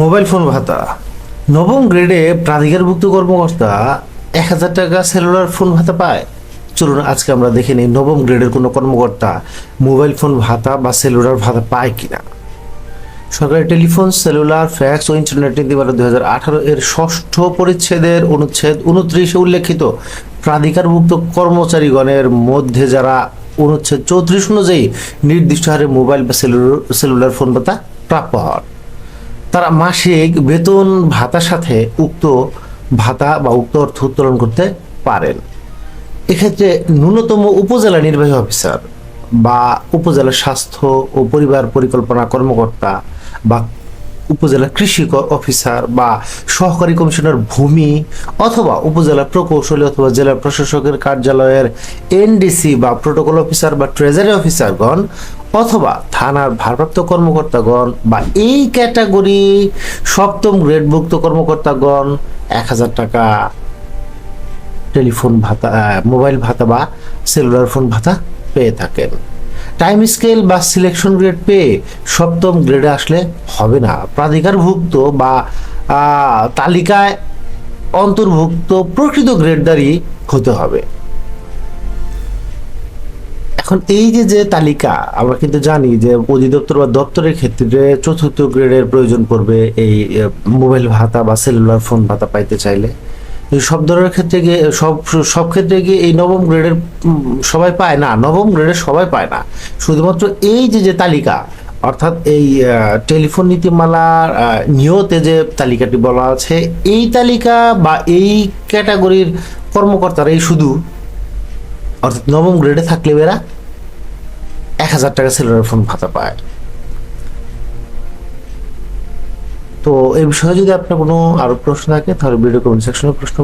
Mobile phone ভাতা। নবম গ্রেডে প্রাধিকারভুক্ত কর্মকর্তা এক হাজার টাকা সেলুলার ফোন ভাতা পায়। চলুন আজকে আমরা দেখে নিই নবম গ্রেডের কোনো কর্মকর্তা মোবাইল ফোন ভাতা বা সেলুলার ভাতা পায় কিনা। সরকারি টেলিফোন, সেলুলার, ফ্যাক্স ও ইন্টারনেট নীতি বারো দুই হাজার আঠারো এর ষষ্ঠ পরিচ্ছেদের অনুচ্ছেদ উনত্রিশে উল্লেখিত প্রাধিকারভুক্ত কর্মচারীগণের মধ্যে যারা অনুচ্ছেদ চৌত্রিশ অনুযায়ী নির্দিষ্ট হারে মোবাইল বা সেলুলার ফোন ভাতা প্রাপ্য হন। তারা মাসিক বেতন ভাতার সাথে উক্ত ভাতা বা উক্ত অর্থ উত্তোলন করতে পারেন। এক্ষেত্রে ন্যূনতম উপজেলা নির্বাহী অফিসার বা উপজেলা স্বাস্থ্য ও পরিবার পরিকল্পনা কর্মকর্তা বা উপজেলা কৃষি অফিসার বা সহকারী কমিশনার ভূমি অথবা উপজেলা প্রকৌশলী অথবা জেলা প্রশাসকের কার্যালয়ের এনডিসি বা প্রোটোকল অফিসার বা ট্রেজারি অফিসারগণ অথবা থানার ভারপ্রাপ্ত কর্মকর্তাগণ বা এই ক্যাটাগরি সপ্তম গ্রেডভুক্ত কর্মকর্তাগণ এক হাজার টাকা। টেলিফোন ভাতা মোবাইল ভাতা বা সেলুলার ফোন ভাতা পেয়ে থাকেন। টাইম স্কেল বা সিলেকশন গ্রেড পেয়ে সপ্তম গ্রেডে আসলে হবে না। প্রাধিকারভুক্ত বা তালিকায় অন্তর্ভুক্ত প্রকৃত গ্রেডদারি হতে হবে। এখন এই যে যে তালিকা, আমরা কিন্তু জানি যে অধিদপ্তর বা দপ্তরের ক্ষেত্রে চতুর্থ গ্রেডের প্রয়োজন পড়বে এই মোবাইল ভাতা বা সেলুলার ফোন ভাতা পাইতে চাইলে। সব ধরনের ক্ষেত্রে গিয়ে, সব সব ক্ষেত্রে গিয়ে এই নবম গ্রেডের সবাই পায় না, নবম গ্রেডের সবাই পায় না। শুধুমাত্র এই যে যে তালিকা, অর্থাৎ এই টেলিফোন নীতিমালার নিয়তে যে তালিকাটি বলা আছে, এই তালিকা বা এই ক্যাটাগরির কর্মকর্তারাই শুধু, অর্থাৎ নবম গ্রেডে থাকলে এরা এক হাজার টাকা সেলুলার ফোন ভাতা পায়। তো এই বিষয়ে যদি আপনার কোনো আরও প্রশ্ন থাকে, তাহলে ভিডিও কমেন্ট সেকশনে প্রশ্ন